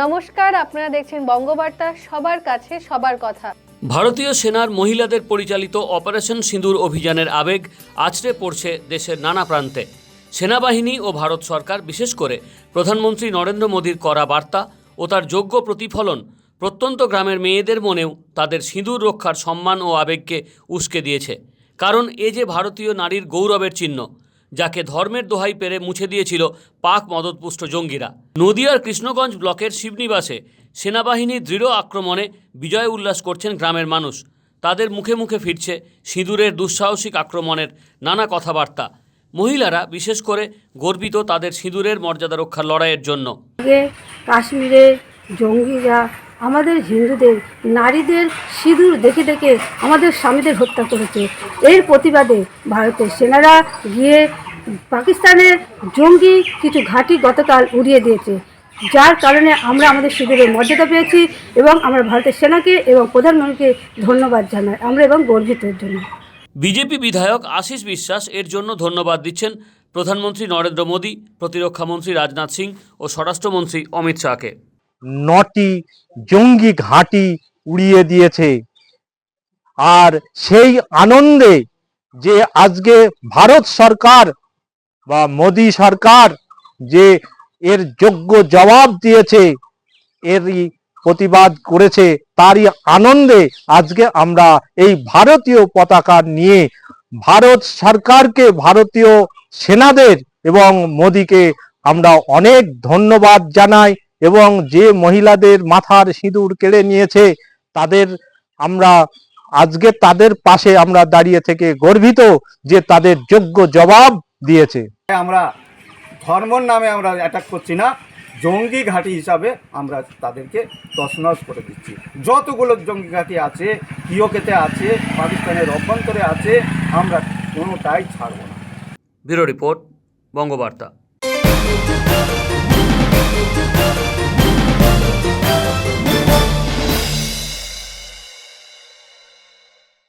নমস্কার, আপনারা দেখছেন বঙ্গবার্তা, সবার কাছে সবার কথা। ভারতীয় সেনার মহিলাদের পরিচালিত অপারেশন সিঁদুর অভিযানের আবেগ আছড়ে পড়ছে দেশের নানা প্রান্তে। সেনাবাহিনী ও ভারত সরকার, বিশেষ করে প্রধানমন্ত্রী নরেন্দ্র মোদীর করা বার্তা ও তার যোগ্য প্রতিফলন প্রত্যন্ত গ্রামের মেয়েদের মনেও তাদের সিঁদুর রক্ষার সম্মান ও আবেগকে উস্কে দিয়েছে। কারণ এ যে ভারতীয় নারীর গৌরবের চিহ্ন যাকে ধর্মের দোহাই পেরে মুছে দিয়েছিল পাক মদতপুষ্ট জঙ্গিরা। নদিয়ার কৃষ্ণগঞ্জ ব্লকের শিবনিবাসে সেনাবাহিনীর দৃঢ় আক্রমণে বিজয় উল্লাস করছেন গ্রামের মানুষ। তাদের মুখে মুখে ফিরছে সিঁদুরের দুঃসাহসিক আক্রমণের নানা কথাবার্তা। মহিলারা, বিশেষ করে গর্বিত তাদের সিঁদুরের মর্যাদা রক্ষার লড়াইয়ের জন্য। কাশ্মীরে জঙ্গিরা আমাদের হিন্দুদের, নারীদের সিঁদুর দেখে দেখে আমাদের স্বামীদের হত্যা করেছে। এর প্রতিবাদে ভারতের সেনারা গিয়ে পাকিস্তানের জঙ্গি কিছু ঘাঁটি গতকাল উড়িয়ে দিয়েছে। যার কারণে আমরা আমাদের সিঁদুরের মর্যাদা পেয়েছি এবং আমরা ভারতের সেনাকে এবং প্রধানমন্ত্রীকে ধন্যবাদ জানাই। আমরা এবং গর্বিত জন্য। বিজেপি বিধায়ক আশিস বিশ্বাস এর জন্য ধন্যবাদ দিচ্ছেন প্রধানমন্ত্রী নরেন্দ্র মোদী প্রতিরক্ষামন্ত্রী রাজনাথ সিং ও স্বরাষ্ট্রমন্ত্রী অমিত শাহকে। নটি জঙ্গি ঘাঁটি উড়িয়ে দিয়েছে। আর সেই আনন্দে যে আজকে ভারত সরকার বা মোদি সরকার যে এর যোগ্য জবাব দিয়েছে, এরই প্রতিবাদ করেছে, তারই আনন্দে আজকে আমরা এই ভারতীয় পতাকা নিয়ে ভারত সরকারকে ভারতীয় সেনাদের এবং মোদিকে আমরা অনেক ধন্যবাদ জানাই। এবং যে মহিলাদের মাথার সিঁদুর কেড়ে নিয়েছে তাদের আমরা আজকে তাদের পাশে আমরা দাঁড়িয়ে থেকে গর্বিত যে তাদের যোগ্য জবাব দিয়েছে। আমরা ধর্মর নামে আমরা অ্যাটাক করছি না জঙ্গি ঘাঁটি হিসাবে আমরা তাদেরকে তসনস করে দিচ্ছি। যতগুলো জঙ্গি ঘাঁটি আছে ইয়োকেতে আছে পাকিস্তানের অভ্যন্তরে আছে আমরা কোনোটাই ছাড়ব না। Bureau report Bangabarta.